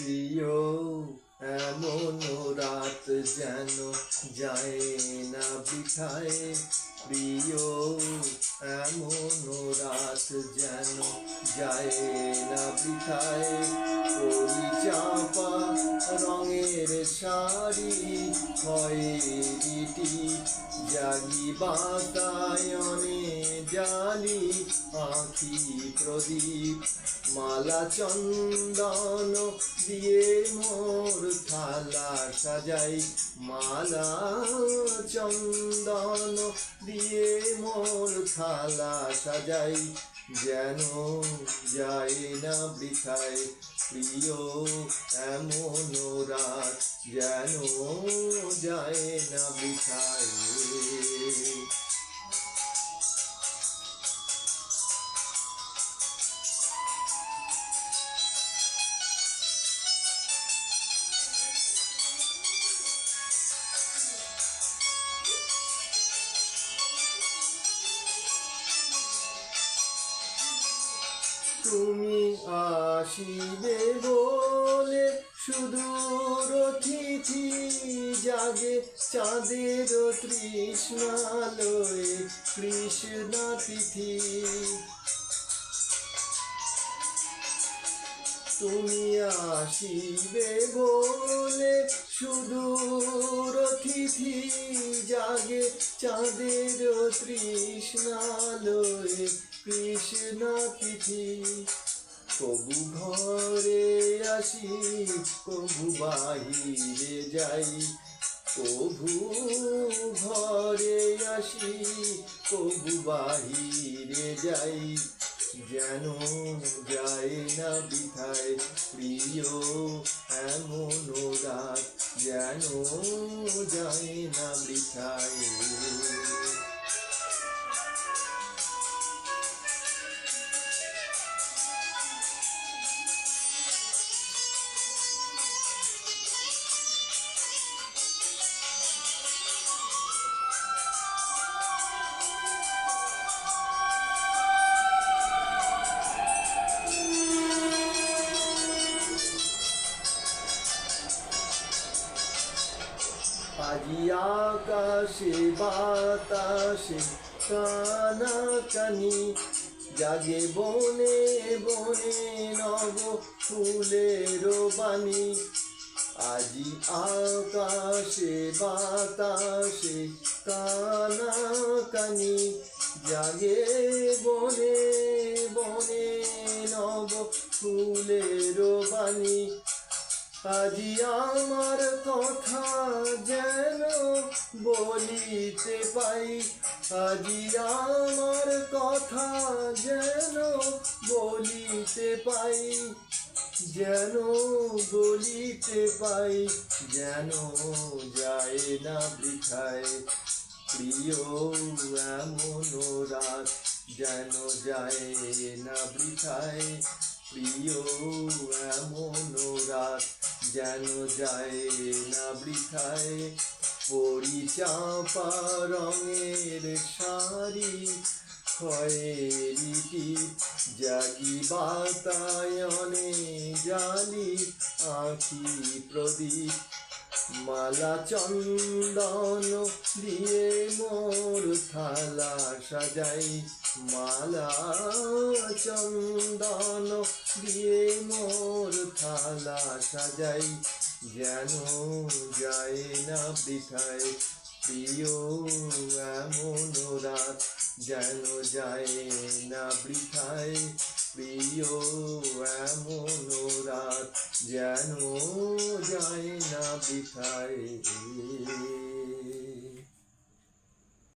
প্রিয় এমন রাত যেন যায় না বৃথায়। প্রিয়, এমন রাত যেন যায় না বৃথায়। পরিচাপা রঙের শাড়ি খয়েরিটি জাগি বাতায়নে জালি আখি প্রদীপ, মালা চন্দন দিয়ে মোর থালা সাজাই, মালা চন্দন দিয়ে মোর থালা সাজাই। যেন যায় না বৃথায় প্রিয় এমন রাত যেন যায় না বৃথায়। তুমি আসিবে বলে সুদূর অতিথি জাগে চাঁদের তৃষ্ণালয়ে কৃষ্ণা তিথি। তুমি আসিবে বলে সুদূর অতিথি জাগে চাঁদের তৃষ্ণালয়ে কৃষ্ণ তিথি কবু ঘরে আসি কবু বাহিরে যাই। কবু ঘরে আসি কবু বাহিরে যাই। যেন যায় না বৃথায় প্রিয়, এমন রাত যেন যায় না বৃথায় আজি আকাশে, বাতাসে কানা কানি জাগে বনে বনে নব ফুলের বাণী। আজি আকাশে, বাতাসে কানা কানি জাগে বনে আজি আমার কথা যেন বলিতে পাই। আজি আমার কথা যেন বলিতে পাই। যেন বলিতে পাই, যেন যায় না বৃথায়। প্রিয়, এমন রাত যেন যায় না বৃথায়। প্রিয়, এমন রাত যেন যায় না বৃথায়। পরিচাপা রঙের শাড়ি খয়েরিটি জাগি বাতায়নে জালি, আখি প্রদীপ, মালা চন্দন দিয়ে মোর থালা সাজাই। মালা চন্দন দিয়ে মোর থালা সাজাই, যেন যায় না বৃথায়। প্রিয়, এমন রাত যেন যায় না বৃথায়। প্রিয়, এমন রাত যেন যায় না বৃথায়।